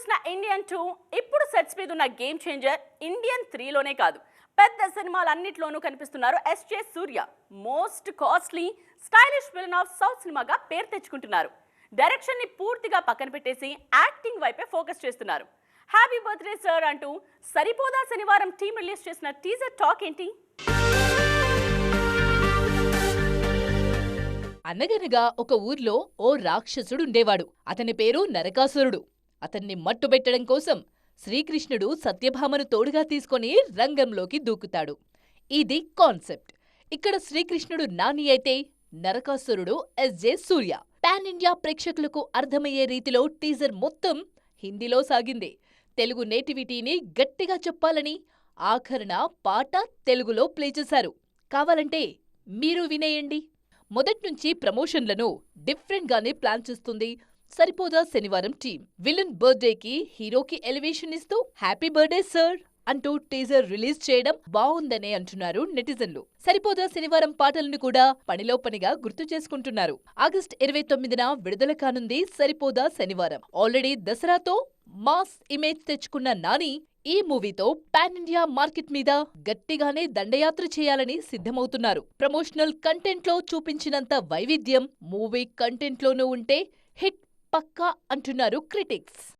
చూసిన Indian two ఇప్పుడు sets మీద ఉన్న గేమ్ చేంజర్ ఇండియన్ త్రీలోనే కాదు. పెద్ద సినిమాలన్నిట్లోనూ కనిపిస్తున్నారు SJ Surya. Most costly stylish villain of south సినిమాగా పేరు తెచ్చుకుంటున్నారు. డైరెక్షన్ని పూర్తిగా పక్కన పెట్టేసి యాక్టింగ్ వైపే ఫోకస్ చేస్తున్నారు. హ్యాపీ బర్త్డే సార్ అంటూ సరిపోదా శనివారం టీం రిలీజ్ చేసిన టీజర్ టాక్ ఏంటి? అనగనగా ఒక ఊర్లో ఓ రాక్షసుడు ఉండేవాడు. అతని పేరు నరకాసురుడు. అతన్ని మట్టుబెట్టడం కోసం శ్రీకృష్ణుడు సత్యభామను తోడుగా తీసుకొని రంగంలోకి దూకుతాడు. ఇది కాన్సెప్ట్. ఇక్కడ శ్రీకృష్ణుడు నాని అయితే నరకాసురుడు ఎస్జే సూర్య. పాన్ ఇండియా ప్రేక్షకులకు అర్థమయ్యే రీతిలో టీజర్ మొత్తం హిందీలో సాగింది. తెలుగు నేటివిటీని గట్టిగా చెప్పాలని ఆఖరణ పాట తెలుగులో ప్లే చేశారు. కావాలంటే మీరు వినేయండి. మొదట్నుంచి ప్రమోషన్లను డిఫరెంట్గానే ప్లాన్ చేస్తుంది సరిపోదా శనివారం టీం విలన్ బర్త్డేకి హీరోకి ఎలివేషన్ ఇస్తూ హ్యాపీ బర్త్డే సార్ అంటూ టీజర్ రిలీజ్ చేయడం బాగుందనే అంటున్నారు నెటిజన్లు. సరిపోదా శనివారం పాటలను కూడా పనిలో పనిగా గుర్తు చేసుకుంటున్నారు. ఆగస్ట్ ఇరవై తొమ్మిదిన విడుదల కానుంది సరిపోదా శనివారం. ఆల్రెడీ దసరాతో మాస్ ఇమేజ్ తెచ్చుకున్న నాని ఈ మూవీతో పాన్ ఇండియా మార్కెట్ మీద గట్టిగానే దండయాత్ర చేయాలని సిద్ధమవుతున్నారు. ప్రమోషనల్ కంటెంట్లో చూపించినంత వైవిధ్యం మూవీ కంటెంట్లోనూ ఉంటే హిట్ పక్కా అంటున్నారు క్రిటిక్స్.